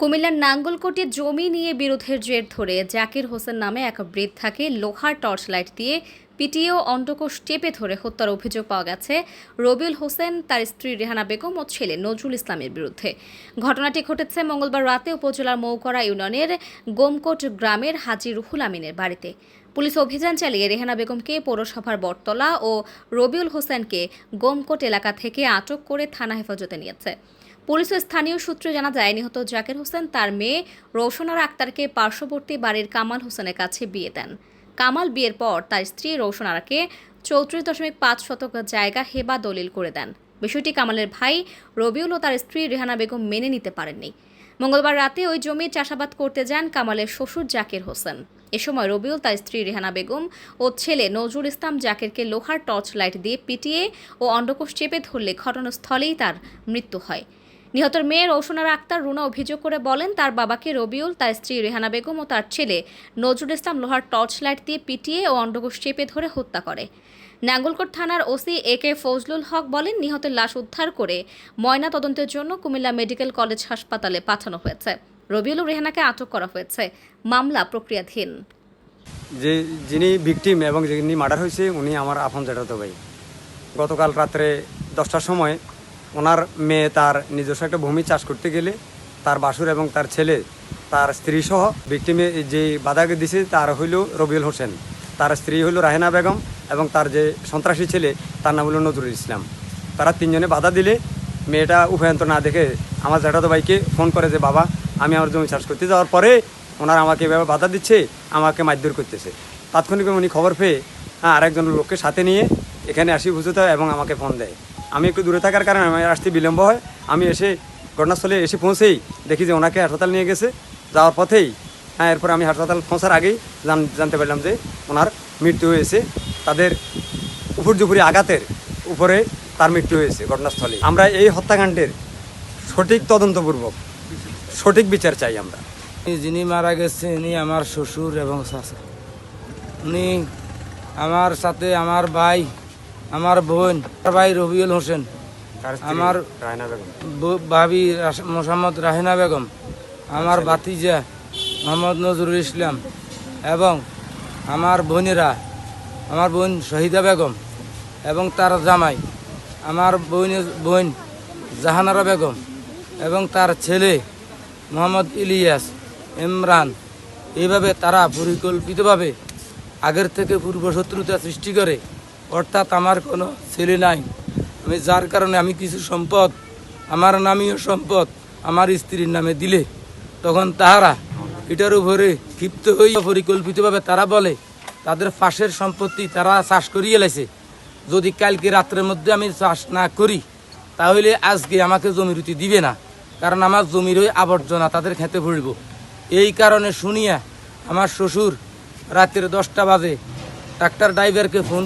কুমিল্লার নাঙ্গলকোটে জমি নিয়ে বিরোধের জের ধরে জাকির হোসেন নামে এক বৃদ্ধাকে লোহার টর্চ লাইট দিয়ে পিটিয়ে ও অন্ডকোষ চেপে ধরে হত্যার অভিযোগ পাওয়া গেছে। রবিউল হোসেন, তার স্ত্রী রেহানা বেগম ও ছেলে নজরুল ইসলামের বিরুদ্ধে। ঘটনাটি ঘটেছে মঙ্গলবার রাতে উপজেলার মৌকরা ইউনিয়নের গোমকোট গ্রামের হাজি রুহুল আমিনের বাড়িতে। পুলিশ অভিযান চালিয়ে রেহানা বেগমকে পৌরসভার বটতলা ও রবিউল হোসেনকে গোমকোট এলাকা থেকে আটক করে থানা হেফাজতে নিয়েছে। পুলিশ ও স্থানীয় সূত্রে জানা যায়, নিহত জাকির হোসেন তার মেয়ে রৌশনারা আক্তারকে পার্শ্ববর্তী বাড়ির কামাল হোসেনের কাছে বিয়ে দেন। কামাল বিয়ের পর তার স্ত্রী রৌশনারাকে চৌত্রিশ দশমিক পাঁচ শতক জায়গা হেবা দলিল করে দেন। বিষয়টি কামালের ভাই রবিউল ও তার স্ত্রী রেহানা বেগম মেনে নিতে পারেননি। মঙ্গলবার রাতে ওই জমি চাষাবাদ করতে যান কামালের শ্বশুর জাকির হোসেন। এ সময় রবিউল, তার স্ত্রী রেহানা বেগম ও ছেলে নজরুল ইসলাম জাকিরকে লোহার টর্চ লাইট দিয়ে পিটিয়ে ও অন্ডকোষ চেপে ধরলে ঘটনাস্থলেই তার মৃত্যু হয়। নিহতের মেয়ে রৌশনারা আক্তার রুনা অভিযোগ করে বলেন, তার বাবাকে রবিউল, তার স্ত্রী রেহানা বেগম ও তার ছেলে নজরুল ইসলাম লোহার টর্চ লাইট দিয়ে পিটিয়ে ও অন্ডকোষ চেপে ধরে হত্যা করে। নাঙ্গলকোট থানার ওসি এ কে ফজলুল হক বলেন, নিহতের লাশ উদ্ধার করে ময়না তদন্তের জন্য কুমিল্লা মেডিকেল কলেজ হাসপাতালে পাঠানো হয়েছে। রবিউল ও রেহানাকে আটক করা হয়েছে। মামলা প্রক্রিয়াধীন। যে যিনি ভিকটিম এবং যিনি মার্ডার হয়েছে, উনি আমার আপন জ্যাঠাতো ভাই। গতকাল রাত্রে দশটার সময় ওনার মেয়ে তার নিজস্ব একটা ভূমি চাষ করতে গেলে তার বাসুর এবং তার ছেলে, তার স্ত্রী সহ ভিকটিমে যে বাধাকে দিছে তার হইল রবিউল হোসেন। তার স্ত্রী হইল রাহেনা বেগম এবং তার যে সন্ত্রাসী ছেলে তার নাম হলো নজরুল ইসলাম। তারা তিনজনে বাধা দিলে মেয়েটা উভয়ন্ত না দেখে আমার জ্যাঠাতো ভাইকে ফোন করে যে, বাবা, আমি আমার জমি চাষ করতে যাওয়ার পরে ওনারা আমাকে এভাবে বাধা দিচ্ছে, আমাকে মারধর করতেছে। তাৎক্ষণিক উনি খবর পেয়ে হ্যাঁ আরেকজন লোককে সাথে নিয়ে এখানে আসি বুঝতে এবং আমাকে ফোন দেয়। আমি একটু দূরে থাকার কারণে আমার আসতে বিলম্ব হয়। আমি এসে ঘটনাস্থলে এসে পৌঁছেই দেখি যে ওনাকে হাসপাতাল নিয়ে গেছে। যাওয়ার পথেই হ্যাঁ এরপর আমি হাসপাতাল পৌঁছার আগেই জান- জানতে পারলাম যে ওনার মৃত্যু হয়েছে। তাদের উপর্যুপুরি আঘাতের উপরে তার মৃত্যু হয়েছে ঘটনাস্থলে। আমরা এই হত্যাকাণ্ডের সঠিক তদন্তপূর্বক, সঠিক বিচার চাই আমরা। যিনি মারা গেছে, ইনি আমার শ্বশুর এবং চাচা উনি আমার সাথে আমার ভাই আমার বোন ভাই রবিউল হোসেন আমার ভাবি মোসাম্মদ রাহিনা বেগম আমার ভাতিজা মোহাম্মদ নজরুল ইসলাম এবং আমার বোনেরা আমার বোন শহীদা বেগম এবং তার জামাই আমার বোন বোন জাহানারা বেগম এবং তার ছেলে মোহাম্মদ ইলিয়াস ইমরান। এইভাবে তারা পরিকল্পিতভাবে আগের থেকে পূর্ব শত্রুতা সৃষ্টি করে অর্থাৎ আমার কোনো ছেলে নাই। আমি যার কারণে আমি কিছু সম্পদ, আমার নামীয় সম্পদ, আমার স্ত্রীর নামে দিলে, তখন তাহারা এটার উপরে ক্ষিপ্ত হয়ে পরিকল্পিতভাবে তারা বলে, তাদের ফাঁসের সম্পত্তি তারা চাষ করিয়ে লেছে যদি কালকে রাত্রের মধ্যে আমি চাষ না করি, তাহলে আজকে আমাকে জমিরুতি দিবে না, কারণ আমার জমির ওই আবর্জনা তাদের খেতে পড়ব এই কারণে শুনিয়া আমার শ্বশুর রাতের দশটা বাজে ডাক্তার ড্রাইভারকে ফোন